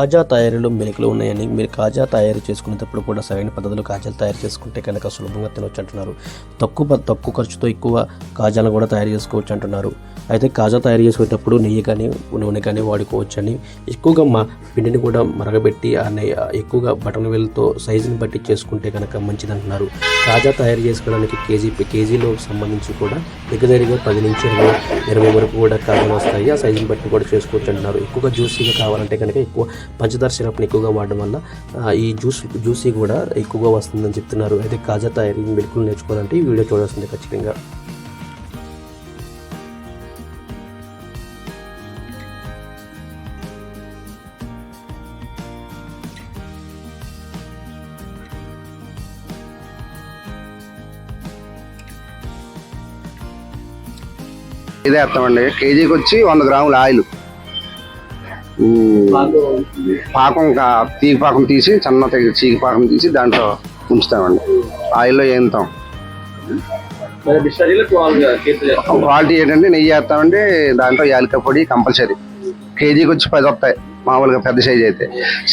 కాజా తయారీలో మెలికలు ఉన్నాయని మీరు కాజా తయారు చేసుకునేటప్పుడు కూడా సరైన పద్ధతిలో కాజాలు తయారు చేసుకుంటే కనుక సులభంగా తినవచ్చు అంటున్నారు. తక్కువ తక్కువ ఖర్చుతో ఎక్కువ కాజాలను కూడా తయారు చేసుకోవచ్చు అంటున్నారు. అయితే కాజా తయారు చేసుకునేటప్పుడు నెయ్యి కానీ నూనె కానీ వాడుకోవచ్చని ఎక్కువగా మా పిండిని కూడా మరగబెట్టి ఆ నెయ్యి ఎక్కువగా బటన్ వేలతో సైజుని బట్టి చేసుకుంటే కనుక మంచిదంటున్నారు. కాజా తయారు చేసుకోవడానికి కేజీ కేజీలో సంబంధించి కూడా దగ్గరగా పది నుంచి ఇరవై ఇరవై వరకు కూడా కాజాలు వస్తాయి. ఆ సైజుని బట్టి కూడా చేసుకోవచ్చు అంటున్నారు ఎక్కువగా జ్యూసీగా కావాలంటే కనుక ఎక్కువ పంచదార సిరప్ని ఎక్కువగా వాడడం వల్ల ఈ జ్యూస్ జ్యూసీ కూడా ఎక్కువగా వస్తుందని చెప్తున్నారు. అయితే కాజా తయారీ మెలకులు నేర్చుకోవాలంటే ఈ వీడియో చూడాల్సిందే ఖచ్చితంగా. ఇదే వేస్తామండి కేజీకి వచ్చి వంద గ్రాముల ఆయిల్. పాకం తీగ పాకం తీసి చిన్న తెగ- చీగ పాకం తీసి దాంట్లో ఉంచుతామండి. ఆయిల్లో వేస్తాం క్వాలిటీ ఏంటంటే నెయ్యి వేస్తామంటే దాంట్లో యాలక పొడి కంపల్సరీ. కేజీకి వచ్చి పది వస్తాయి మామూలుగా పెద్ద సైజ్ అయితే.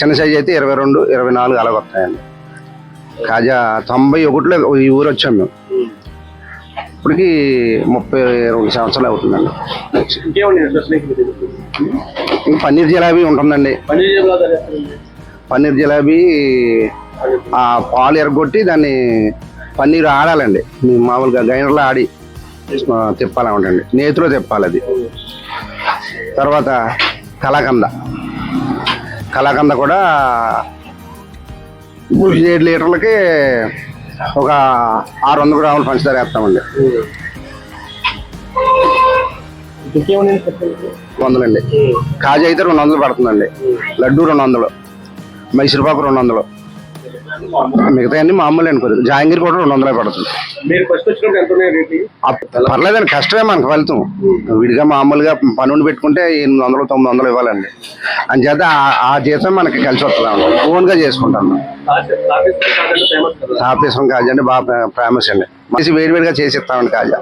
చిన్న సైజ్ అయితే ఇరవై రెండు ఇరవై నాలుగు అలాగ వస్తాయండి. కాజా తొంభై ఒకటిలో ఈ ఊరు వచ్చాం మేము. ఇప్పటికి ముప్పై రెండు సంవత్సరాలు అవుతుందండి. ఇంకా పన్నీర్ జిలాబీ ఉంటుందండి. పన్నీర్ జిలాబీ ఆ పాలు ఎరగొట్టి దాన్ని పన్నీర్ ఆడాలండి. మామూలుగా గ్రైండర్లో ఆడి తిప్పాలి ఉండండి నేతిలో తిప్పాలి అది. తర్వాత కలాకంద. కలాకంద కూడా ఇప్పుడు ఏడు లీటర్లకి ఒక ఆరు వందల గ్రాములు పంచదార వేస్తామండి. వందలండి. కాజా అయితే రెండు వందలు పడుతుందండి. లడ్డు రెండు వందలు. మైసూరుపాకు రెండు వందలు. మిగతా అన్ని మామూలు అనుకోదు జాంగీర్ కూడా రెండు వందలే పడుతుంది. పర్లేదండి కష్టమే మనకు ఫలితం. విడిగా మామూలుగా పనుండి పెట్టుకుంటే ఎనిమిది వందలు తొమ్మిది వందలు ఇవ్వాలండి. అంచేత ఆ- ఆ జీతం మనకి కలిసి వస్తుంది ఓన్గా చేసుకుంటాం ఆపేసం కాజా అంటే బాగా ఫేమస్ అండి. మంచి వేడివేడిగా చేసి ఇస్తామండి కాజా.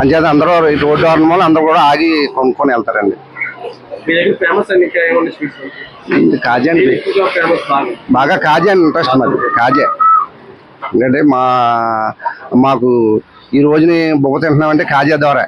అంచేత అందరూ ఈ రోడ్డు వల్ల అందరూ కూడా ఆగి కొనుక్కొని వెళ్తారండి. మీ దగ్గర ఫేమస్ అన్ని ఇంకా ఏమన్నా స్వీట్స్ ఇది కాజా అండి ఫేమస్ బాగా? బాగా కాజా అని ఇంట్రెస్ట్ మాది. కాజా. ఎందుకంటే మా మాకు ఈ రోజుని బొబ్బ తింటున్నామంటే కాజా ద్వారా.